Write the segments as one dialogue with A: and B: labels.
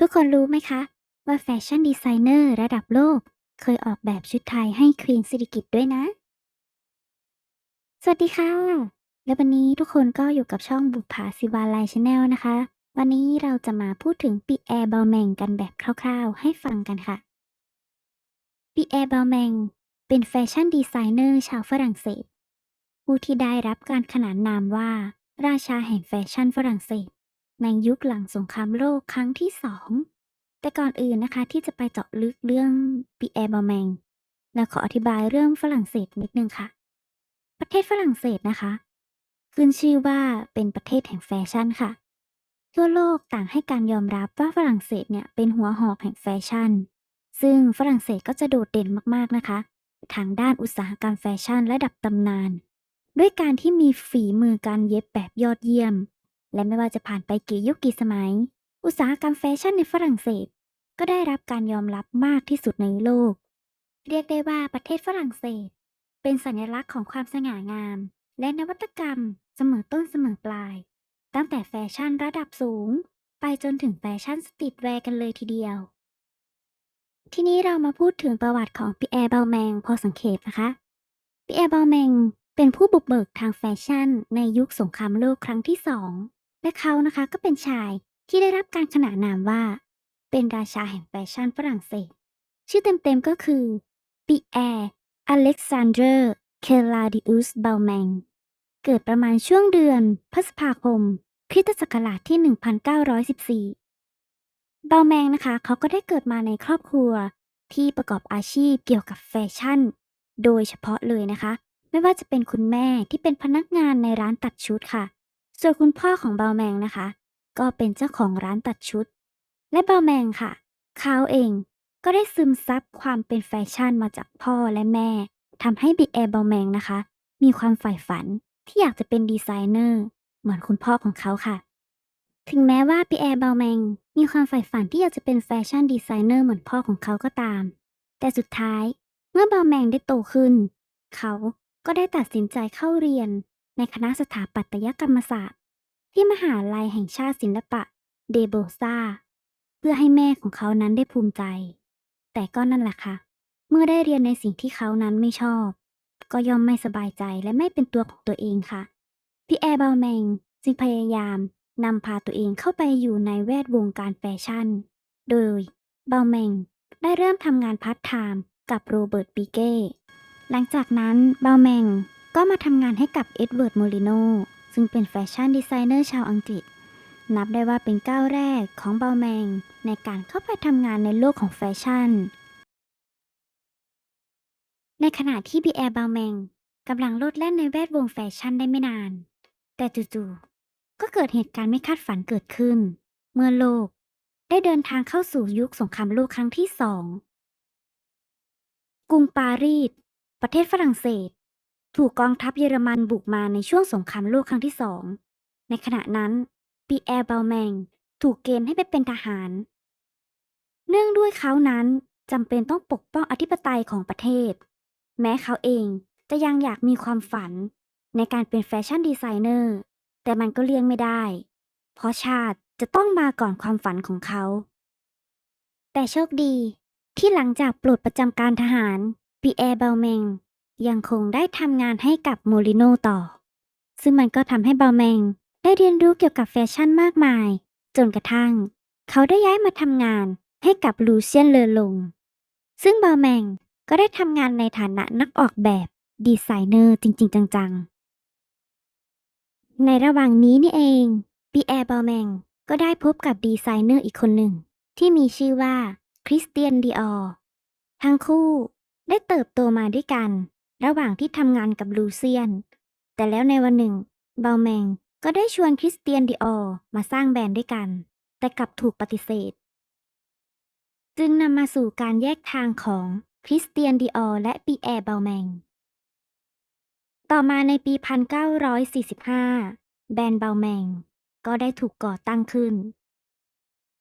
A: ทุกคนรู้ไหมคะ ว่าแฟชั่นดีไซเนอร์ระดับโลก เคยออกแบบชุดไทยให้ควีนสิริกิตด้วยนะ สวัสดีค่ะ และวันนี้ทุกคนก็อยู่กับช่องบุปผาศิวาลัยชาแนลนะคะ วันนี้เราจะมาพูดถึงปีแอร์บาแมงกันแบบคร่าวๆ ให้ฟังกันค่ะปีแอร์บาแมงเป็นแฟชั่นดีไซเนอร์ชาวฝรั่งเศส ผู้ที่ได้รับการขนานนามว่า ราชาแห่งแฟชั่นฝรั่งเศส ในยุคหลังสงครามโลกครั้งที่สอง แต่ก่อนอื่นนะคะที่จะไปเจาะลึกเรื่องปีแอร์บาแมงเราขออธิบายเรื่องฝรั่งเศสนิดนึงค่ะ ประเทศฝรั่งเศสนะคะ ขึ้นชื่อว่าเป็นประเทศแห่งแฟชั่นค่ะ ทั่วโลกต่างให้การยอมรับว่าฝรั่งเศสเนี่ยเป็นหัวหอกแห่งแฟชั่น ซึ่งฝรั่งเศสก็จะโดดเด่นมากๆนะคะ ทางด้านอุตสาหกรรมแฟชั่นระดับตำนาน ด้วยการที่มีฝีมือการเย็บแบบยอดเยี่ยม และไม่ว่าจะผ่านไปกี่ยุคกี่สมัย อุตสาหกรรมแฟชั่นในฝรั่งเศส ก็ได้รับการยอมรับมากที่สุดในโลก เรียกได้ว่าประเทศฝรั่งเศส เป็นสัญลักษณ์ของความสง่างาม และนวัตกรรมเสมอต้นเสมอปลาย ตั้งแต่แฟชั่นระดับสูง ไปจนถึงแฟชั่นสตรีทแวร์กันเลยทีเดียว ทีนี้เรามาพูดถึงประวัติของปีแอร์เบาแมงพอสังเขปนะคะปีแอร์เบาแมงเป็นผู้บุกเบิกทางแฟชั่นในยุคสงครามโลกครั้งที่สอง และเขานะคะก็เป็นชายที่ได้รับการขนานนามว่า เป็นราชาแห่งแฟชั่นฝรั่งเศส ชื่อเต็มๆก็คือปีแอร์อเล็กซานเดอร์ เคลาดิอุสเบาแมง เกิดประมาณช่วงเดือนพฤษภาคมคริสตศักราชที่ 1914บาแมงนะคะ เขาก็ได้เกิดมาในครอบครัวที่ประกอบอาชีพเกี่ยวกับแฟชั่น โดยเฉพาะเลยนะคะ ไม่ว่าจะเป็นคุณแม่ที่เป็นพนักงานในร้านตัดชุดค่ะ ส่วนคุณพ่อของเบาแมงนะคะ ก็เป็นเจ้าของร้านตัดชุด และเบาแมงค่ะ เขาเองก็ได้ซึมซับความเป็นแฟชั่นมาจากพ่อและแม่ทำให้บิ๊กแอร์บาแมงนะคะ มีความใฝ่ฝันที่อยากจะเป็นดีไซเนอร์ เหมือนคุณพ่อของเขาค่ะ ถึงแม้ว่าปีแอร์เบาแมง มีความใฝ่ฝันที่อยากจะเป็นแฟชั่นดีไซเนอร์เหมือนพ่อของเขาก็ตาม แต่สุดท้ายเมื่อเบาแมงได้โตขึ้น เขาก็ได้ตัดสินใจเข้าเรียน ในคณะสถาปัตยกรรมศาสตร์ ที่มหาลัยแห่งชาติศิลปะเดโบซาเพื่อให้แม่ของเขานั้นได้ภูมิใจ แต่ก็นั่นแหละค่ะ เมื่อได้เรียนในสิ่งที่เขานั้นไม่ชอบ ก็ย่อมไม่สบายใจและไม่เป็นตัวของตัวเองค่ะ พี่แอร์บาแมงจึงพยายามนำพาตัวเองเข้าไปอยู่ในแวดวงการแฟชั่น โดยเบาแมงได้เริ่มทำงานพาร์ทไทม์กับโรเบิร์ตปีเก้ หลังจากนั้นเบาแมง ก็มาทำงานให้กับเอ็ดเวิร์ดโมลิโนซึ่งเป็นแฟชั่นดีไซเนอร์ชาวอังกฤษ นับได้ว่าเป็นก้าวแรกของบาแมง ในการเข้าไปทำงานในโลกของแฟชั่น ในขณะที่บีแอร์บาแมงกำลังโลดแล่นในแวดวงแฟชั่นได้ไม่นาน แต่จู่ๆก็เกิดเหตุการณ์ไม่คาดฝันเกิดขึ้น เมื่อโลกได้เดินทางเข้าสู่ยุคสงครามโลกครั้งที่สองกรุงปารีสประเทศฝรั่งเศส ถูกกองทัพเยอรมันบุกมาในช่วงสงครามโลกครั้งที่สอง ในขณะนั้นปีแอร์เบาแมงถูกเกณฑ์ให้ไปเป็นทหาร เนื่องด้วยเขานั้นจำเป็นต้องปกป้องอธิปไตยของประเทศ แม้เขาเองจะยังอยากมีความฝันในการเป็นแฟชั่นดีไซเนอร์ แต่มันก็เลี่ยงไม่ได้ เพราะชาติจะต้องมาก่อนความฝันของเขา แต่โชคดีที่หลังจากปลดประจำการทหารปีแอร์เบลเมง ยังคงได้ทำงานให้กับโมลิโนต่อ ซึ่งมันก็ทำให้เบลเมงได้เรียนรู้เกี่ยวกับแฟชั่นมากมาย จนกระทั่ง เขาได้ย้ายมาทำงานให้กับลูเซียนเลอลง ซึ่งเบลแมงก็ได้ทำงานในฐานะนักออกแบบดีไซเนอร์จริง ๆ จัง ๆ ในระหว่างนี้นี่เองปีแอร์เบลแมงก็ได้พบกับดีไซเนอร์อีกคนหนึ่ง ที่มีชื่อว่าคริสเตียนดีออทั้งคู่ได้เติบโตมาด้วยกัน ระหว่างที่ทำงานกับลูเซียน แต่แล้วในวันหนึ่งเบลแมงก็ได้ชวนคริสเตียนดีออมาสร้างแบรนด์ด้วยกัน แต่กลับถูกปฏิเสธ จึงนำมาสู่การแยกทางของคริสเตียนดีออและปีแอร์เบลแมงต่อมาในปี 1945 แบรนด์เบลแมงก็ได้ถูกก่อตั้งขึ้น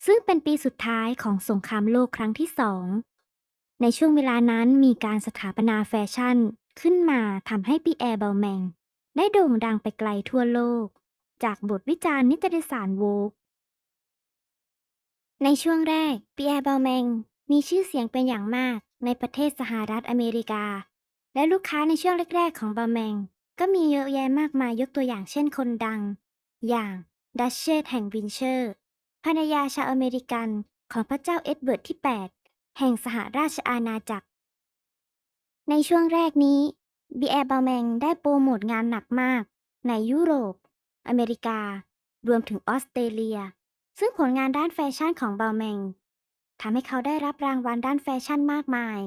A: ซึ่งเป็นปีสุดท้ายของสงครามโลกครั้งที่สอง ในช่วงเวลานั้นมีการสถาปนาแฟชั่น ขึ้นมาทำให้ปีแอร์เบลแมง ได้โด่งดังไปไกลทั่วโลก จากบทวิจารณ์นิตยสารโวกในช่วงแรกปีแอร์บลแมง มีชื่อเสียงเป็นอย่างมากในประเทศสหรัฐอเมริกา และลูกค้าในช่วงแรก ๆ ของบลแมง ก็มีเยอะแยะมากมายยกตัวอย่างเช่นคนดัง อย่างดัชเชสแห่งวินเชอร์ภรรยาชาวอเมริกันของพระเจ้าเอ็ดเบิร์ดที่ 8 แห่งสหราชอาณาจักร ในช่วงแรกนี้บีแอร์บาแมงได้โปรโมทงานหนักมาก ในยุโรป อเมริกา รวมถึงออสเตรเลีย ซึ่งผลงานด้านแฟชั่นของบาแมงทำให้เขาได้รับรางวัลด้านแฟชั่นมากมาย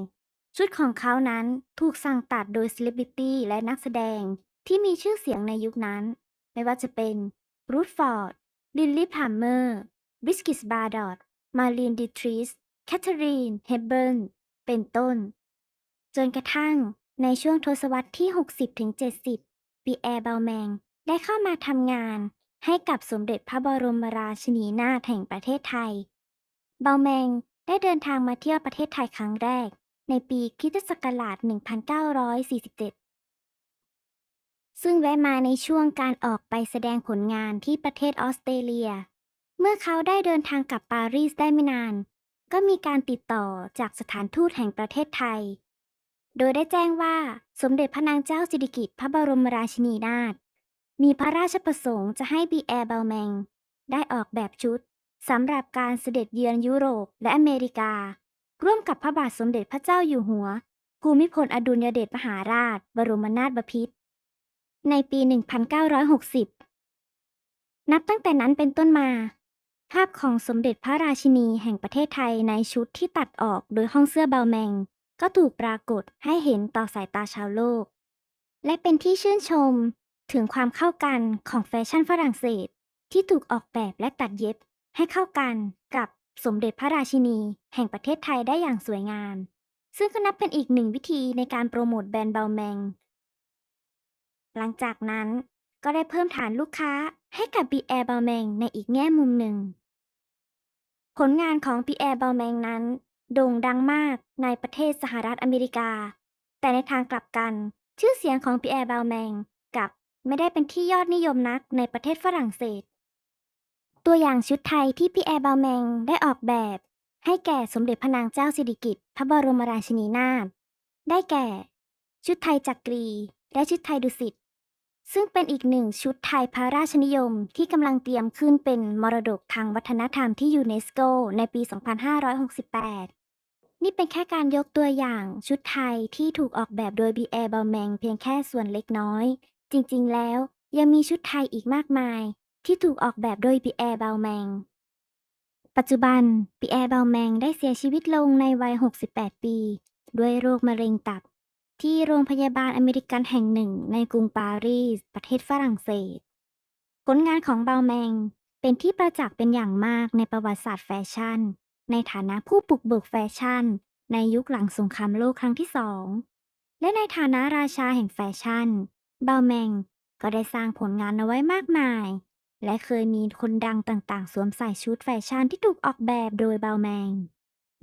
A: ชุดของเขานั้นถูกสั่งตัดโดยเซเลบริตี้และนักแสดงที่มีชื่อเสียงในยุคนั้น ไม่ว่าจะเป็นรูธฟอร์ด ลินลี่พลัมเมอร์ บิสกิสบาร์ดอตมารีนดิทริส แคทเธอรีน เฮเบิร์น เป็นต้น จนกระทั่งในช่วงทศวรรษที่ 60-70 ปีแอร์เบลแมงได้เข้ามาทำงานให้กับสมเด็จพระบรมราชินีนาถแห่งประเทศไทย เบลแมงได้เดินทางมาเที่ยวประเทศไทยครั้งแรก ในปีคริสตศักราช 1947 ซึ่งแวะมาในช่วงการออกไปแสดงผลงานที่ประเทศออสเตรเลีย เมื่อเขาได้เดินทางกลับปารีสได้ไม่นาน ก็มีการติดต่อจากสถานทูตแห่งประเทศไทย โดยได้แจ้งว่าสมเด็จพระนางเจ้าสิริกิติ์พระบรมราชินีนาถมีพระราชประสงค์จะให้บีแอร์เบลแมงได้ออกแบบชุดสำหรับการเสด็จเยือนยุโรปและอเมริกา ร่วมกับพระบาทสมเด็จพระเจ้าอยู่หัว ภูมิพลอดุลยเดชมหาราช บรมนาถบพิตรในปี 1960 นับตั้งแต่นั้นเป็นต้นมา ภาพของสมเด็จพระราชินีแห่งประเทศไทยในชุดที่ตัดออกโดยห้องเสื้อเบลแมง ก็ถูกปรากฏให้เห็นต่อสายตาชาวโลก และเป็นที่ชื่นชมถึงความเข้ากันของแฟชั่นฝรั่งเศส ที่ถูกออกแบบและตัดเย็บให้เข้ากันกับสมเด็จพระราชินี แห่งประเทศไทยได้อย่างสวยงาม ซึ่งก็นับเป็นอีกหนึ่งวิธีในการโปรโมทแบรนด์เบลแมง หลังจากนั้นก็ได้เพิ่มฐานลูกค้าให้กับ b ีแอร์เบ l แมงในอีกแง่มุมหนึ่ง ผลงานของ b ีแอร์เบ l แมงนั้น โด่งดังมากในประเทศสหรัฐอเมริกา แต่ในทางกลับกัน ชื่อเสียงของ b ีแอร์บ l แมงกับไม่ได้เป็นที่ยอดนิยมนักในประเทศฝรั่งเศส ตัวอย่างชุดไทยที่พี่แอร์บาแมงได้ออกแบบ ให้แก่สมเด็จพระนางเจ้าสิริกิติ์พระบรมราชินีนาถได้แก่ ชุดไทยจักรี และชุดไทยดุสิตซึ่งเป็นอีกหนึ่งชุดไทยพระราชนิยมที่กำลังเตรียมขึ้นเป็นมรดกทางวัฒนธรรมที่ยูเนสโกในปี 2568 นี่เป็นแค่การยกตัวอย่างชุดไทยที่ถูกออกแบบโดย b ีแอร์บาแมงเพียงแค่ส่วนเล็กน้อย จริงๆ แล้วยังมีชุดไทยอีกมากมาย ที่ถูกออกแบบโดย b ีแอร์บาแมงปัจจุบันปีแอร์บาแมงได้เสียชีวิตลงในวัย 68 ปี ด้วยโรคมะเร็งตับ ที่โรงพยาบาลอเมริกันแห่งหนึ่งในกรุงปารีส ประเทศฝรั่งเศส ผลงานของเบาแมงเป็นที่ประจักษ์เป็นอย่างมากในประวัติศาสตร์แฟชั่น ในฐานะผู้ปลุกเบิกแฟชั่น ในยุคหลังสงครามโลกครั้งที่สอง และในฐานะราชาแห่งแฟชั่นบาแมงก็ได้สร้างผลงานเอาไว้มากมาย และเคยมีคนดังต่างๆ สวมใส่ชุดแฟชั่นที่ถูกออกแบบโดยบาแมง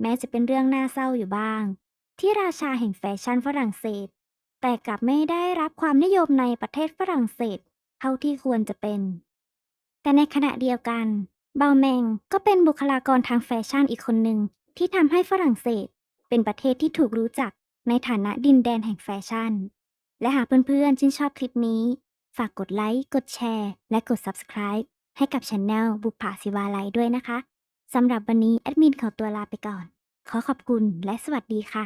A: แม้จะเป็นเรื่องน่าเศร้าอยู่บ้าง ที่ราชาแห่งแฟชั่นฝรั่งเศส แต่กลับไม่ได้รับความนิยมในประเทศฝรั่งเศส เท่าที่ควรจะเป็น แต่ในขณะเดียวกัน บาแมงก็เป็นบุคลากรทางแฟชั่นอีกคนหนึ่งที่ทำให้ฝรั่งเศส เป็นประเทศที่ถูกรู้จักในฐานะดินแดนแห่งแฟชั่น และหากเพื่อนๆชื่นชอบคลิปนี้ ฝากกดไลค์ กดแชร์ และกด Subscribe ให้กับช anel บุปผาศิวาลัยด้วยนะคะสำหรับวันนี้แอดมินขอตัวลาไปก่อน ขอขอบคุณและสวัสดีค่ะ